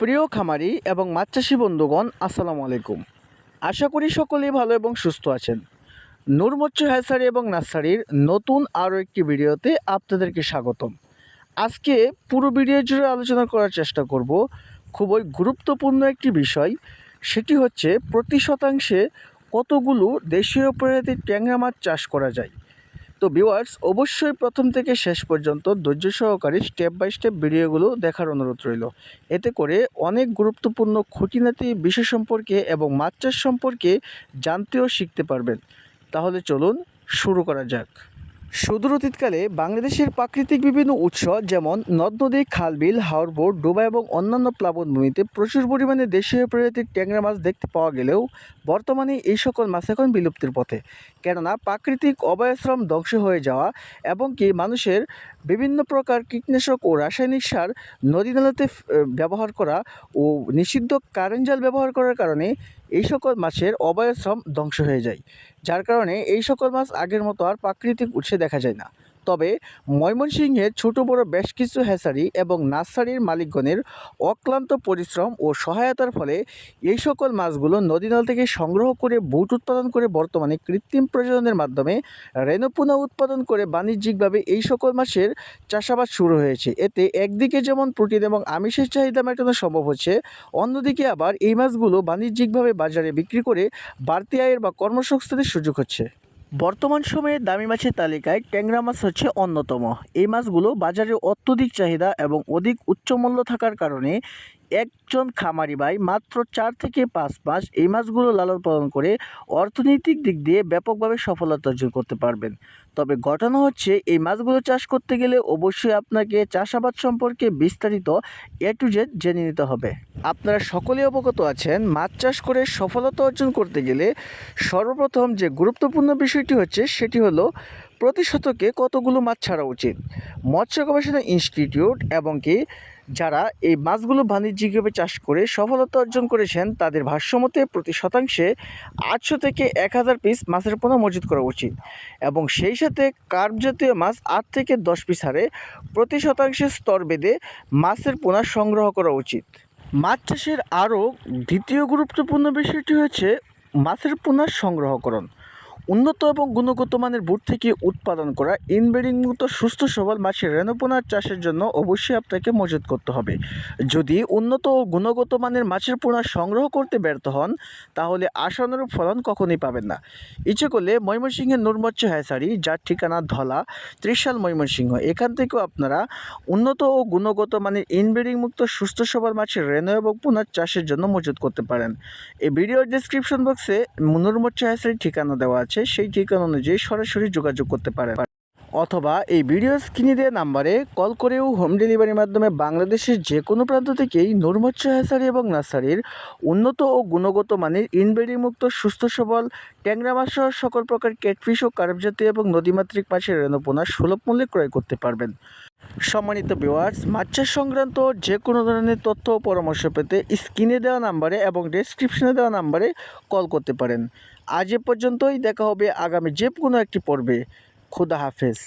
প্রিয় খামারি এবং মাছ চাষি বন্ধুগণ, আসসালামু আলাইকুম। আশা করি সকলেই ভালো এবং সুস্থ আছেন। নূর হ্যাসারি এবং নার্সারির নতুন আরও একটি ভিডিওতে আপনাদেরকে স্বাগতম। আজকে পুরো ভিডিও জুড়ে আলোচনা করার চেষ্টা করব খুবই গুরুত্বপূর্ণ একটি বিষয়, সেটি হচ্ছে প্রতি শতাংশে কতগুলো দেশীয় প্রজাতির ট্যাংরা মাছ চাষ করা যায়। তো ভিউয়ার্স অবশ্যই প্রথম থেকে শেষ পর্যন্ত ধৈর্য সহকারে স্টেপ বাই স্টেপ ভিডিওগুলো দেখার অনুরোধ রইল। এতে করে অনেক গুরুত্বপূর্ণ খুঁটিনাটি বিষয় সম্পর্কে এবং মাছ চাষ সম্পর্কে জানতেও শিখতে পারবেন। তাহলে চলুন শুরু করা যাক। সুদূর অতীতকালে বাংলাদেশের প্রাকৃতিক বিভিন্ন উৎস যেমন নদ নদী খালবিল হাওড়বোট ডোবা এবং অন্যান্য প্লাবনভূমিতে প্রচুর পরিমাণে দেশীয় প্রজাতির ট্যাংরা মাছ দেখতে পাওয়া গেলেও বর্তমানে এই সকল মাছ এখন বিলুপ্তির পথে। কেননা প্রাকৃতিক অবয়াশ্রম ধ্বংস হয়ে যাওয়া এবং কি মানুষের বিভিন্ন প্রকার কীটনাশক ও রাসায়নিক সার নদী নালাতে ব্যবহার করা ও নিষিদ্ধ কারেন্ট জাল ব্যবহার করার কারণে এই সকল মাছের অবয়াশ্রম ধ্বংস হয়ে যায়। যার কারণে এই সকল মাছ আগের মতো আর প্রাকৃতিক উৎসে দেখা যায় না। তবে ময়মনসিংহের ছোট বড় বেশ কিছু হ্যাচারি এবং নার্সারির মালিকগণের অক্লান্ত পরিশ্রম ও সহায়তার ফলে এই সকল মাছগুলো নদীনাল থেকে সংগ্রহ করে বুট উৎপাদন করে বর্তমানে কৃত্রিম প্রজননের মাধ্যমে রেণুপুনা উৎপাদন করে বাণিজ্যিকভাবে এই সকল মাছের চাষাবাদ শুরু হয়েছে। এতে একদিকে যেমন প্রোটিন এবং আমিষের চাহিদা মেটানো সম্ভব হচ্ছে, অন্যদিকে আবার এই মাছগুলো বাণিজ্যিকভাবে বাজারে বিক্রি করে বাড়তি আয়ের বা কর্মসংস্থানের সুযোগ হচ্ছে। বর্তমান সময়ে দামি মাছের তালিকায় ট্যাংরা মাছ হচ্ছে অন্যতম। এই মাছগুলো বাজারে অত্যধিক চাহিদা এবং অধিক উচ্চমূল্য থাকার কারণে একজন খামারি ভাই মাত্র চার থেকে পাঁচ মাস এই মাছগুলো লালন পালন করে অর্থনৈতিক দিক দিয়ে ব্যাপকভাবে সফলতা অর্জন করতে পারবেন। তবে ঘটনা হচ্ছে, এই মাছগুলো চাষ করতে গেলে অবশ্যই আপনাকে চাষাবাদ সম্পর্কে বিস্তারিত এ টু জেড জেনে নিতে হবে। আপনারা সকলেই অবগত আছেন, মাছ চাষ করে সফলতা অর্জন করতে গেলে সর্বপ্রথম যে গুরুত্বপূর্ণ বিষয়টি হচ্ছে, সেটি হলো প্রতি শতকে কতগুলো মাছ ছাড়া উচিত? মৎস্য গবেষণা ইনস্টিটিউট এবং কি যারা এই মাছগুলো বাণিজ্যিকভাবে চাষ করে সফলতা অর্জন করেছেন, তাদের ভাষ্যমতে প্রতি শতাংশে আটশো থেকে এক হাজার পিস মাছের পোনা মজুত করা উচিত। এবং সেই সাথে কার্প জাতীয় মাছ আট থেকে দশ পিস হারে প্রতি শতাংশে স্তর বেঁধে মাছের পোনা সংগ্রহ করা উচিত। মাছ চাষের আরও দ্বিতীয় গুরুত্বপূর্ণ বিষয়টি হচ্ছে মাছের পোনার সংগ্রহকরণ। উন্নত এবং গুণগত মানের বুট থেকে উৎপাদন করা ইনব্রিডিং মুক্ত সুস্থ সবল মাছের রেণুপোনার চাষের জন্য অবশ্যই আপনাকে মজুত করতে হবে। যদি উন্নত ও গুণগত মানের মাছের পোনা সংগ্রহ করতে ব্যর্থ হন, তাহলে আশানুরূপ ফলন কখনোই পাবেন না। ইচ্ছে করলে ময়মনসিংহের নুরমচ্ছ হ্যাসারি যার ঠিকানা ধলা, ত্রিশাল ময়মনসিংহ, এখান থেকেও আপনারা উন্নত ও গুণগত মানের ইনব্রিডিং মুক্ত সুস্থ সবল মাছের রেণু এবং পোনার চাষের জন্য মজুত করতে পারেন। এই ভিডিওর ডিসক্রিপশন বক্সে নুরমচ্ছ হ্যাসারির ঠিকানা দেওয়া আছে। সেই ঠিকানা অনুযায়ী সরাসরি যোগাযোগ করতে পারেন। অথবা এই ভিডিও স্ক্রিনে দেওয়া নাম্বারে কল করেও হোম ডেলিভারির মাধ্যমে বাংলাদেশের যে কোনো প্রান্ত থেকেই নুরমচ্ছ হ্যাসারি এবং নার্সারির উন্নত ও গুণগত মানের ইনবেরিমুক্ত মুক্ত, সুস্থ, সবল, ট্যাংরা মাছ সহ সকল প্রকার ক্যাটফিশ ও কার্প জাতীয় এবং নদীমাতৃক মাছের রেণপোনা সুলভ মূল্যে ক্রয় করতে পারবেন। সম্মানিত ভিওয়ার্স মাছ চাষ সংক্রান্ত যে কোনো ধরনের তথ্য ও পরামর্শ পেতে স্ক্রিনে দেওয়া নাম্বারে এবং ডেসক্রিপশনে দেওয়া নাম্বারে কল করতে পারেন। আজ এ পর্যন্তই, দেখা হবে আগামী যে কোনো একটি পর্বে। খুদা হাফেজ।